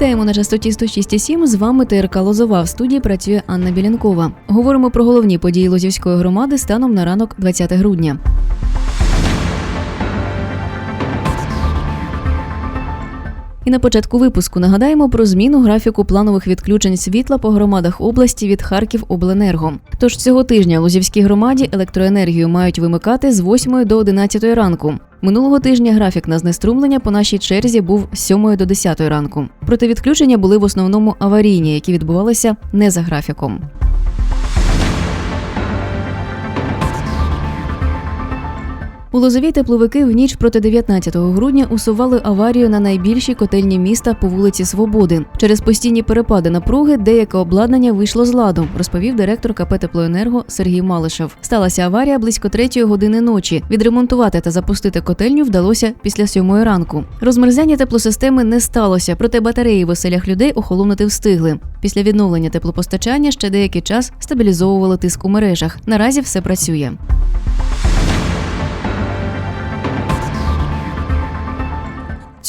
Вітаємо на частоті 106,7. З вами ТРК Лозова. В студії працює Анна Білянкова. Говоримо про головні події Лозівської громади станом на ранок 20 грудня. На початку випуску нагадаємо про зміну графіку планових відключень світла по громадах області від Харків Обленерго. Тож цього тижня Лозівській громаді електроенергію мають вимикати з 8 до 11 ранку. Минулого тижня графік на знеструмлення по нашій черзі був з 7 до 10 ранку. Проте відключення були в основному аварійні, які відбувалися не за графіком. У Лозовій тепловики в ніч проти 19 грудня усували аварію на найбільшій котельні міста по вулиці Свободи. Через постійні перепади напруги деяке обладнання вийшло з ладу, розповів директор КП «Теплоенерго» Сергій Малишев. Сталася аварія близько третьої години ночі. Відремонтувати та запустити котельню вдалося після сьомої ранку. Розмерзяння теплосистеми не сталося, проте батареї в оселях людей охолонути встигли. Після відновлення теплопостачання ще деякий час стабілізовували тиск у мережах. Наразі все працює.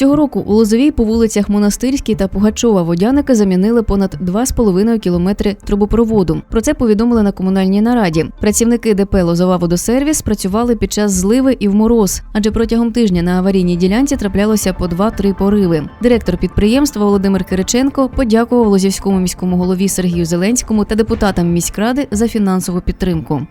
Цього року у Лозовій по вулицях Монастирській та Пугачова водяники замінили понад 2,5 кілометри трубопроводу. Про це повідомили на комунальній нараді. Працівники ДП Лозова водосервіс працювали під час зливи і в мороз, адже протягом тижня на аварійній ділянці траплялося по 2-3 пориви. Директор підприємства Володимир Кириченко подякував Лозівському міському голові Сергію Зеленському та депутатам міськради за фінансову підтримку.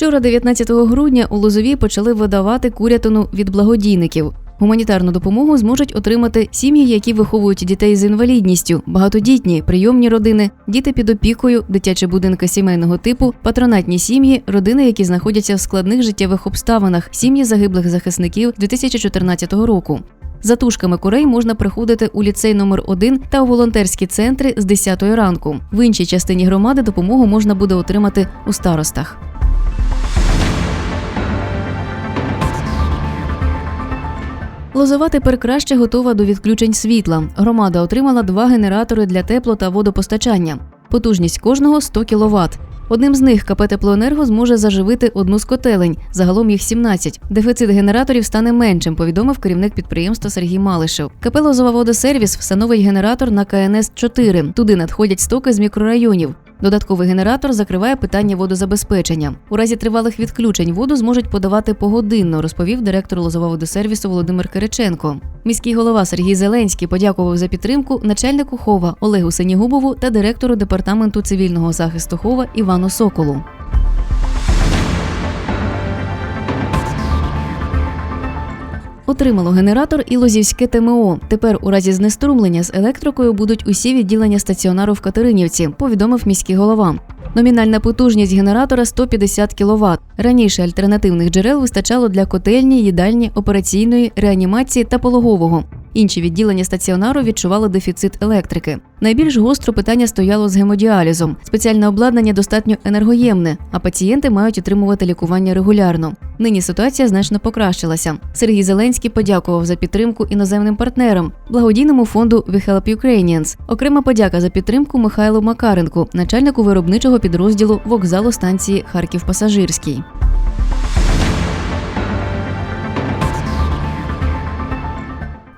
Вчора, 19 грудня, у Лозові почали видавати курятину від благодійників. Гуманітарну допомогу зможуть отримати сім'ї, які виховують дітей з інвалідністю, багатодітні, прийомні родини, діти під опікою, дитячі будинки сімейного типу, патронатні сім'ї, родини, які знаходяться в складних життєвих обставинах, сім'ї загиблих захисників 2014 року. За тушками курей можна приходити у ліцей номер 1 та у волонтерські центри з 10 ранку. В іншій частині громади допомогу можна буде отримати у старостах. Лозова тепер краще готова до відключень світла. Громада отримала два генератори для тепло та водопостачання. Потужність кожного 100 кВт. Одним з них КП «Теплоенерго» зможе заживити одну з котелень, загалом їх 17. Дефіцит генераторів стане меншим, повідомив керівник підприємства Сергій Малишев. КП «Лозова водосервіс встановить генератор на КНС 4 Туди надходять стоки з мікрорайонів. Додатковий генератор закриває питання водозабезпечення. У разі тривалих відключень воду зможуть подавати погодинно, розповів директор Лозового водосервісу Володимир Кириченко. Міський голова Сергій Зеленський подякував за підтримку начальнику хова Олегу Сенігубову та директору департаменту цивільного захисту хова Івану Соколу. Отримало генератор і Лозівське ТМО. Тепер у разі знеструмлення з електрикою будуть усі відділення стаціонару в Катеринівці, повідомив міський голова. Номінальна потужність генератора 150 кВт. Раніше альтернативних джерел вистачало для котельні, їдальні, операційної, реанімації та пологового. Інші відділення стаціонару відчували дефіцит електрики. Найбільш гостро питання стояло з гемодіалізом. Спеціальне обладнання достатньо енергоємне, а пацієнти мають отримувати лікування регулярно. Нині ситуація значно покращилася. Сергій Зеленський подякував за підтримку іноземним партнерам, благодійному фонду We Help Ukrainians. Окрема подяка за підтримку Михайлу Макаренку, начальнику виробничого підрозділу вокзалу станції Харків Пасажирський.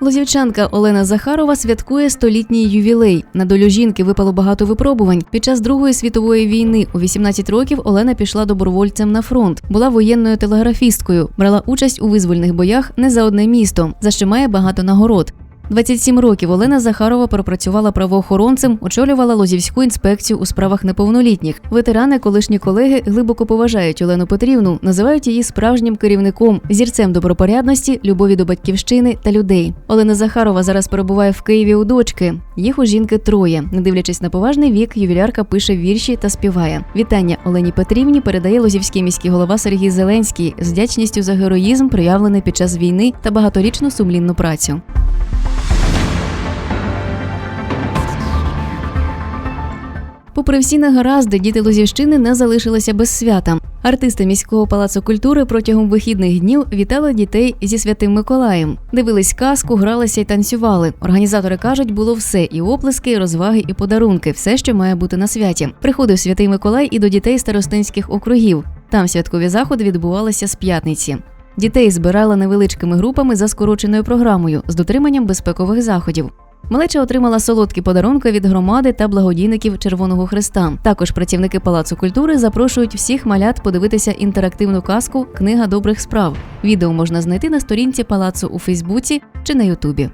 Лозівчанка Олена Захарова святкує столітній ювілей. На долю жінки випало багато випробувань. Під час Другої світової війни у 18 років Олена пішла добровольцем на фронт, була воєнною телеграфісткою, брала участь у визвольних боях не за одне місто, за що має багато нагород. 27 років Олена Захарова пропрацювала правоохоронцем, очолювала Лозівську інспекцію у справах неповнолітніх. Ветерани, колишні колеги, глибоко поважають Олену Петрівну, називають її справжнім керівником, зірцем добропорядності, любові до батьківщини та людей. Олена Захарова зараз перебуває в Києві у дочки. Їх у жінки троє. Не дивлячись на поважний вік, ювілярка пише вірші та співає. Вітання Олені Петрівні передає Лозівський міський голова Сергій Зеленський з вдячністю за героїзм, проявлений під час війни та багаторічну сумлінну працю. Попри всі негаразди, діти Лозівщини не залишилися без свята. Артисти міського палацу культури протягом вихідних днів вітали дітей зі святим Миколаєм. Дивились казку, гралися й танцювали. Організатори кажуть, було все: і оплески, і розваги, і подарунки все, що має бути на святі. Приходив святий Миколай і до дітей старостинських округів. Там святкові заходи відбувалися з п'ятниці. Дітей збирали невеличкими групами за скороченою програмою з дотриманням безпекових заходів. Малеча отримала солодкі подарунки від громади та благодійників Червоного Христа. Також працівники Палацу культури запрошують всіх малят подивитися інтерактивну казку Книга добрих справ. Відео можна знайти на сторінці палацу у Фейсбуці чи на Ютубі.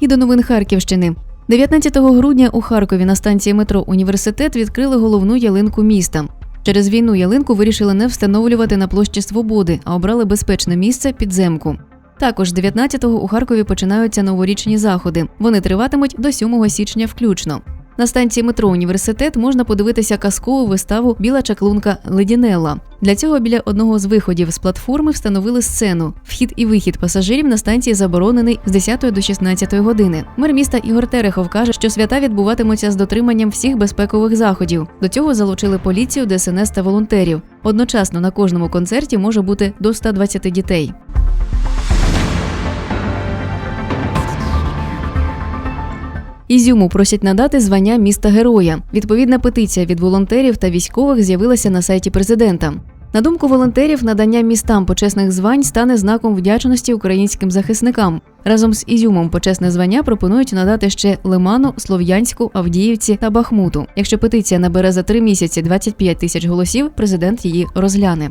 І до новин Харківщини. 19 грудня у Харкові на станції метро Університет відкрили головну ялинку міста. Через війну ялинку вирішили не встановлювати на площі Свободи, а обрали безпечне місце підземку. Також 19-го у Харкові починаються новорічні заходи. Вони триватимуть до 7 січня включно. На станції метро Університет можна подивитися казкову виставу Біла чаклунка Ледінелла. Для цього біля одного з виходів з платформи встановили сцену. Вхід і вихід пасажирів на станції заборонений з 10 до 16 години. Мер міста Ігор Терехов каже, що свята відбуватимуться з дотриманням всіх безпекових заходів. До цього залучили поліцію, ДСНС та волонтерів. Одночасно на кожному концерті може бути до 120 дітей. Ізюму просять надати звання міста героя. Відповідна петиція від волонтерів та військових з'явилася на сайті президента. На думку волонтерів, надання містам почесних звань стане знаком вдячності українським захисникам. Разом з Ізюмом почесне звання пропонують надати ще Лиману, Слов'янську, Авдіївці та Бахмуту. Якщо петиція набере за три місяці 25 тисяч голосів, президент її розгляне.